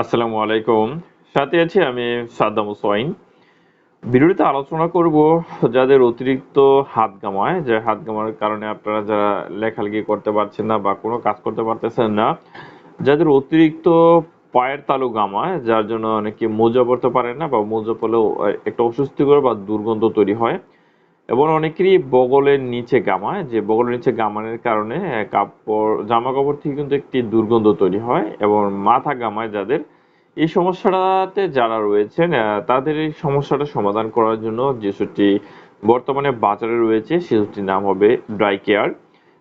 আসসালামু আলাইকুম। সাথে আছি আমি সাদ্দাম হুসাইন। ভিডিওতে আলোচনা করব যাদের অতিরিক্ত হাত গামায়, যে হাত গামার কারণে আপনারা যারা লেখালেখি করতে পারছেন না বা কোনো কাজ করতে পারতেছেন না, যাদের অতিরিক্ত পায়ের তালু গামায়, যার জন্য অনেকে মোজা পড়তে পারেন না বা মোজা পড়লেও একটা অস্বস্তিকর বা দুর্গন্ধ তৈরি হয় এবং অনেকেরই বগলের নিচে গামায় যে বগলের নিচে গামানের কারণে কাপড় জামা কাপড় থেকে কিন্তু একটি দুর্গন্ধ তৈরি হয় এবং মাথা গামায় যাদের। এই সমস্যাটাতে যারা রয়েছেন তাদের এই সমস্যাটা সমাধান করার জন্য যেসবটি বর্তমানে বাজারে রয়েছে সেসবটির নাম হবে ড্রাই কেয়ার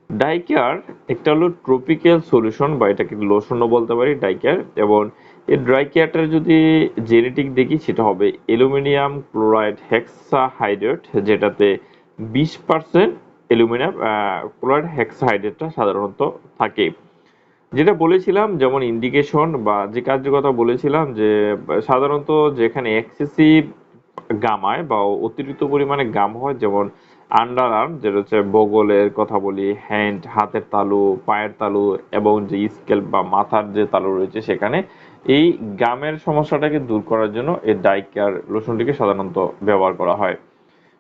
ডাই কেয়ার একটা হলো ট্রপিক্যাল সলিউশন বা এটাকে লোশনও বলতে পারি ডাই কেয়ার এবং এই ড্রাই কেয়ারটার যদি জেনেটিক দেখি, সেটা হবে অ্যালুমিনিয়াম ক্লোরাইড হেক্সাহাইড্রেট যেটাতে বিশ পার্সেন্ট অ্যালুমিনিয়াম ক্লোরাইড হেক্সাহাইড্রেটটা সাধারণত থাকে। যেটা বলেছিলাম, যেমন ইন্ডিকেশন বা যে কাজের কথা বলেছিলাম যে, সাধারণত যেখানে এক্সেসিভ গামায় বা অতিরিক্ত পরিমাণে গাম হয়, যেমন আন্ডার আর্ম যেটা হচ্ছে বগলের কথা বলি হ্যান্ড হাতের তালু, পায়ের তালু এবং যে স্কেল বা মাথার যে তালু রয়েছে সেখানে এই গামের সমস্যাটাকে দূর করার জন্য এই ডাই কেয়ার লোশনটিকে সাধারণত ব্যবহার করা হয়।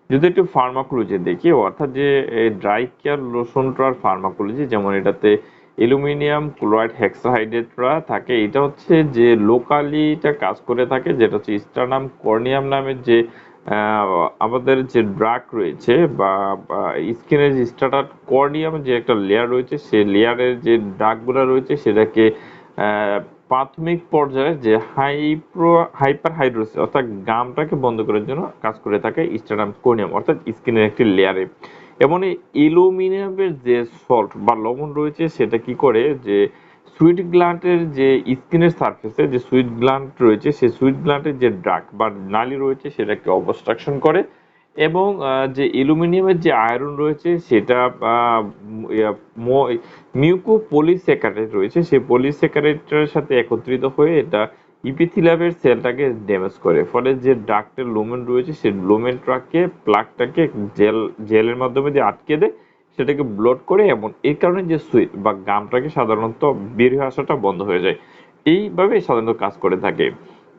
যদি একটু ফার্মাকোলজি দেখি, অর্থাৎ যে ড্রাই কেয়ার লোশনটার ফার্মাকোলজি যেমন এটাতে অ্যালুমিনিয়াম ক্লোরাইড হেক্সাহাইড্রেটরা থাকে, এটা হচ্ছে যে লোকালি এটা কাজ করে থাকে, যেটা হচ্ছে স্টারনাম কর্নিয়াম নামের যে আমাদের যে ড্রাগ রয়েছে বা স্কিনের যে স্টার্টার কর্নিয়াম যে একটা লেয়ার রয়েছে, সেই লেয়ারের যে ড্রাগগুলো রয়েছে, সেটাকে প্রাথমিক পর্যায়ে যে হাইপ্রো হাইপার হাইড্রোসিস অর্থাৎ গামটাকে বন্ধ করার জন্য কাজ করে থাকে স্টারনাম কর্নিয়াম অর্থাৎ স্কিনের একটি লেয়ারে। এবং এই অ্যালুমিনিয়ামের যে সল্ট বা লবণ রয়েছে, সেটা কি করে যে সুইট গ্ল্যান্ডের যে স্কিনের সারফেসে যে সুইট গ্ল্যান্ড রয়েছে, সেই সুইট গ্ল্যান্ডের যে ড্রাগ বা নালি রয়েছে, সেটাকে অবস্ট্রাকশন করে এবং যে অ্যালুমিনিয়ামের যে আয়রন রয়েছে সেটা মিউকো পলিস্যাকারাইড রয়েছে। সেই পলিস্যাকারাইডের সাথে একত্রিত হয়ে এটা ইপিথিলিয়ামের সেলটাকে ড্যামেজ করে। ফলে যে ডাক্টের লুমেন রয়েছে সেই লোমেন ট্রাককে, প্লাগটাকে জেল, জেলের মাধ্যমে দিয়ে আটকে দেয়, সেটাকে ব্লট করে এমন এই কারণে যে সুইট বা গামটাকে সাধারণত বের হয়ে আসাটা বন্ধ হয়ে যায়। এইভাবে সাধারণত কাজ করে থাকে।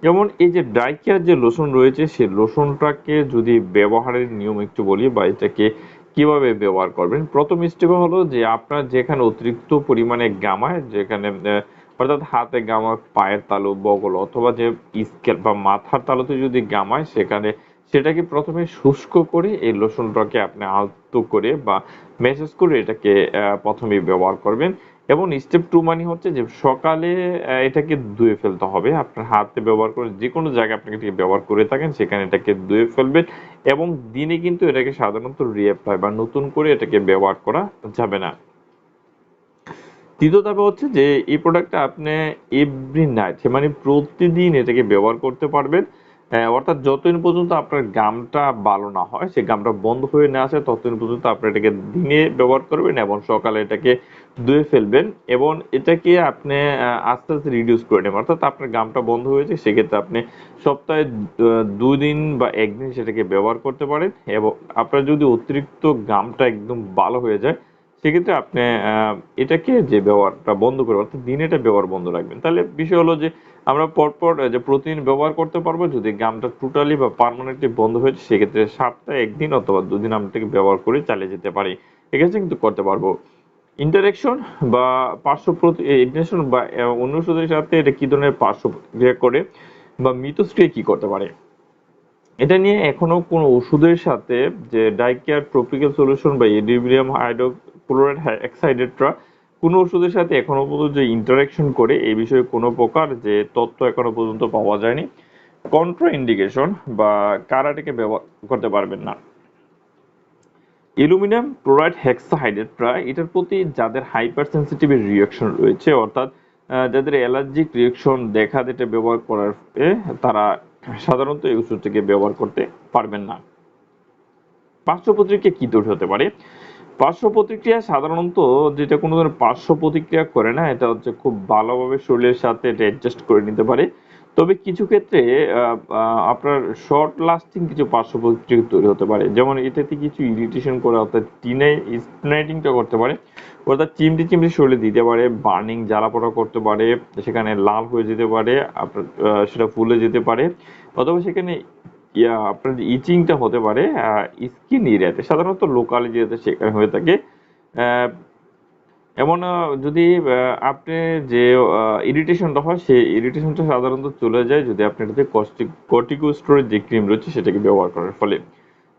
যেমন এই যে ড্রাই কেয়ার যে লোশন রয়েছে, সেই লোশনটাকে যদি ব্যবহারের নিয়ম একটু বলি বা এটাকে কীভাবে ব্যবহার করবেন? প্রথম স্টেপে হলো যে আপনার যেখানে অতিরিক্ত পরিমাণে গামায় যেখানে অর্থাৎ হাতে গামা, পায়ের তালু, বগল অথবা যে স্কেল বা মাথার তালুতে যদি গামায় সেখানে সেটাকে প্রথমে শুষ্ক করে এই লোশনটাকে আপনি আলতো করে বা মেসেজ করে এটাকে প্রথমে ব্যবহার করবেন। এবং স্টেপ টু মানে হচ্ছে যে সকালে এটাকে ধুয়ে ফেলতে হবে। আপনার হাতে ব্যবহার করে যে কোনো জায়গায় আপনি এটাকে ব্যবহার করে থাকেন, সেখানে এটাকে ধুয়ে ফেলবেন এবং দিনে কিন্তু এটাকে সাধারণত রিঅ্যাপ্লাই বা নতুন করে এটাকে ব্যবহার করা যাবে না। তৃতীয় ধাপে হচ্ছে যে এই প্রোডাক্টটা আপনি এভরি নাইট মানে প্রতিদিন এটাকে ব্যবহার করতে পারবেন। অর্থাৎ যতদিন পর্যন্ত আপনার গামটা ভালো না হয় সেই গামটা বন্ধ হয়ে না আসে, ততদিন পর্যন্ত আপনি এটাকে দিনে ব্যবহার করবেন এবং সকালে এটাকে ধুয়ে ফেলবেন এবং এটাকে আপনি আস্তে আস্তে রিডিউস করে নেবেন। অর্থাৎ আপনার গামটা বন্ধ হয়েছে সেক্ষেত্রে আপনি সপ্তাহে আহ, দুই দিন বা একদিন সেটাকে ব্যবহার করতে পারেন এবং আপনার যদি অতিরিক্ত গামটা একদম ভালো হয়ে যায় সেক্ষেত্রে আপনি এটাকে যে ব্যবহারটা বন্ধ করবেন অর্থাৎ দিনে এটা ব্যবহার বন্ধ রাখবেন। তাহলে বিষয় হলো যে আমরা পরপর যে প্রতিদিন ব্যবহার করতে পারব যদি গামটা টোটালি বা পার্মানেন্টলি বন্ধ হয়েছে সেক্ষেত্রে সপ্তাহে একদিন অথবা দুদিন আমরা ব্যবহার করে চালিয়ে যেতে পারি। এক্ষেত্রে কিন্তু করতে পারব। ইন্টারেকশন বা পার্শ্ব ইন্টারেকশন বা অন্য ওষুধের সাথে এটা কি ধরনের পার্শ্ব প্রতিক্রিয়া করে বা মিথস্ক্রিয়া কি করতে পারে? এটা নিয়ে এখনও কোনো ওষুধের সাথে যে ডাইকেয়ার ট্রপিক্যাল সলিউশন বা এডিবিরিয়াম হাইড্রোক্লোরাইড হেক্সাইডেট্রা কোনো ওষুধের সাথে এখনও পর্যন্ত যে ইন্টারাকশন করে এই বিষয়ে কোনো প্রকার যে তথ্য এখনও পর্যন্ত পাওয়া যায়নি। কন্ট্রা ইন্ডিকেশন বা কারাটিকে ব্যবহার করতে পারবেন না। অ্যালুমিনিয়াম ক্লোরাইড হেক্সাহাইড্রেটরা এটার প্রতি যাদের হাইপার সেন্সিটিভ রিয়াকশন রয়েছে, অর্থাৎ যাদের অ্যালার্জিক রিয়াকশন দেখা যেটা ব্যবহার করার তারা সাধারণত এই ওষুধটিকে ব্যবহার করতে পারবেন না। পার্শ্ব প্রতিক্রিয়া কি তৈরি হতে পারে? পার্শ্ব প্রতিক্রিয়া সাধারণত যেটা কোনো ধরনের পার্শ্ব প্রতিক্রিয়া করে না, এটা হচ্ছে খুব ভালোভাবে শরীরের সাথে এটা অ্যাডজাস্ট করে নিতে পারে। তবে কিছু ক্ষেত্রে আপনার শর্ট লাস্টিং কিছু পার্শ্ব প্রতিক্রিয়া তৈরি হতে পারে। যেমন এটাতে কিছু ইরিটেশন করে, অর্থাৎ টিনে স্নাইটিংটা করতে পারে, অর্থাৎ চিমটি চিমটি শরীরে দিতে পারে বার্নিং জ্বালাপোড়া করতে পারে, সেখানে লাল হয়ে যেতে পারে, আপনার সেটা ফুলে যেতে পারে, অথবা সেখানে আপনার ইচিংটা হতে পারে স্কিন এরিয়াতে সাধারণত লোকাল এরিয়াতে সেখানে হয়ে থাকে এমন যদি আপনি যে ইরিটেশনটা হয়, সেই ইরিটেশনটা সাধারণত চলে যায় যদি আপনি এটাতে কর্টিকোস্টেরয়েড যে ক্রিম রয়েছে সেটাকে ব্যবহার করার ফলে।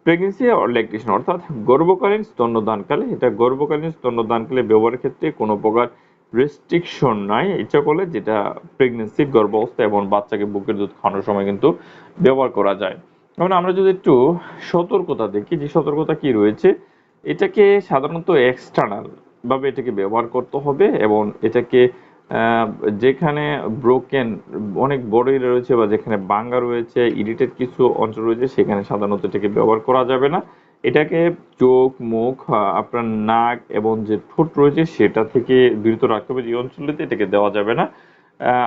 প্রেগনেন্সি অর ল্যাকটেশন অর্থাৎ গর্ভকালীন স্তন্যদানকালে, এটা গর্ভকালীন স্তন্যদানকালে ব্যবহারের ক্ষেত্রে কোনো প্রকার রেস্ট্রিকশন নাই। ইচ্ছা করলে যেটা প্রেগনেন্সি গর্ভাবস্থা এবং বাচ্চাকে বুকের দুধ খাওয়ানোর সময় কিন্তু ব্যবহার করা যায়। যেমন আমরা যদি একটু সতর্কতা দেখি, যে সতর্কতা কি রয়েছে, এটাকে সাধারণত এক্সটার্নাল ভাবে এটাকে ব্যবহার করতে হবে এবং এটাকে যেখানে ব্রোকেন অনেক বড় area রয়েছে বা যেখানে বাঙ্গা রয়েছে ইরিটেড কিছু অঞ্চল রয়েছে, সেখানে সাধারণত এটাকে ব্যবহার করা যাবে না। এটাকে চোখ, মুখ আপনার নাক এবং যে ঠোঁট রয়েছে, সেটা থেকে বিরত রাখতে হবে। যে অঞ্চলটিতে এটাকে দেওয়া যাবে না।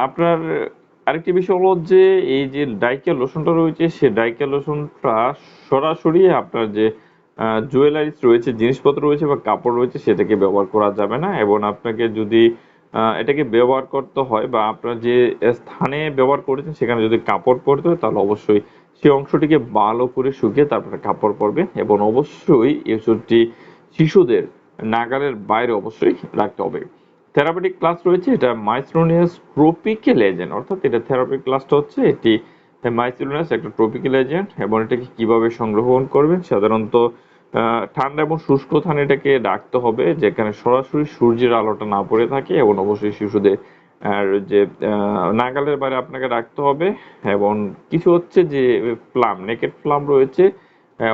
আপনার আরেকটি বিষয় হলো যে, এই যে ডাইকেল লোশনটা রয়েছে, সে ডাইকেল লোশনটা সরাসরি আপনার যে জুয়েলারিস রয়েছে, জিনিসপত্র রয়েছে বা কাপড় রয়েছে সেটাকে ব্যবহার করা যাবে না এবং আপনাকে যদি এটাকে ব্যবহার করতে হয় বা আপনার যে স্থানে ব্যবহার করেছেন সেখানে যদি কাপড় পরতে হয় তাহলে অবশ্যই সেই অংশটিকে ভালো করে শুকিয়ে তারপরে কাপড় পরবে এবং অবশ্যই ওষুধটি শিশুদের নাগালের বাইরে অবশ্যই রাখতে হবে। থেরাপিটিক ক্লাস রয়েছে, এটা মাইথ্রোনিয়াস ট্রপিক্যাল এজেন্ট অর্থাৎ এটা থেরাপি ক্লাসটা হচ্ছে এটি মাইথ্রোনিয়াস একটা ট্রপিক্যাল এজেন্ট এবং এটাকে কীভাবে সংগ্রহণ করবেন সাধারণত ঠান্ডা এবং শুষ্ক স্থানে এটাকে রাখতে হবে, যেখানে সরাসরি সূর্যের আলোটা না পড়ে থাকে এবং অবশ্যই শিশুদের, আর যে নাগালের বাইরে আপনাকে রাখতে হবে এবং কিছু হচ্ছে যে, প্লাম নেকেড প্লাম রয়েছে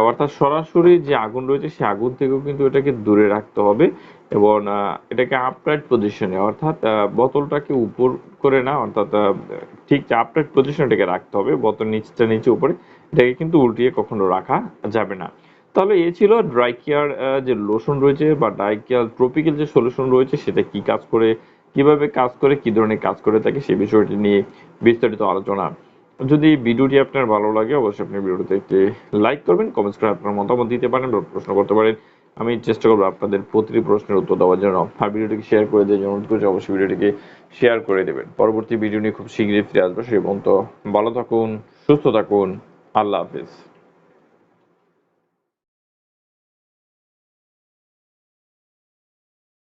অর্থাৎ সরাসরি যে আগুন রয়েছে সেই আগুন থেকেও কিন্তু এটাকে দূরে রাখতে হবে এবং এটাকে আপরাইট পজিশনে অর্থাৎ বোতলটাকে উপর করে না, অর্থাৎ ঠিক আপরাইট পজিশনে এটাকে রাখতে হবে, বোতল নিচটা নিচে উপরে, এটাকে কিন্তু উল্টিয়ে কখনো রাখা যাবে না। তাহলে এ ছিল ড্রাই কেয়ার যে লোশন রয়েছে বা ড্রাই কেয়ার ট্রপিক্যাল যে সলিউশন রয়েছে, সেটা কি কাজ করে, কীভাবে কাজ করে, কি ধরনের কাজ করে থাকে সেই বিষয়টি নিয়ে বিস্তারিত আলোচনা। যদি ভিডিওটি আপনার ভালো লাগে, অবশ্যই আপনি ভিডিওটিতে একটি লাইক করবেন কমেন্টস করে আপনার মতামত দিতে পারেন, বা প্রশ্ন করতে পারেন। আমি চেষ্টা করব আপনাদের প্রতিটি প্রশ্নের উত্তর দেওয়ার জন্য। আর ভিডিওটিকে শেয়ার করে দিয়ে অনুরোধ করছি, অবশ্যই ভিডিওটিকে শেয়ার করে দেবেন। পরবর্তী ভিডিও নিয়ে খুব শীঘ্রই ফিরে আসব। সেই পর্যন্ত ভালো থাকুন, সুস্থ থাকুন। আল্লাহ হাফিজ।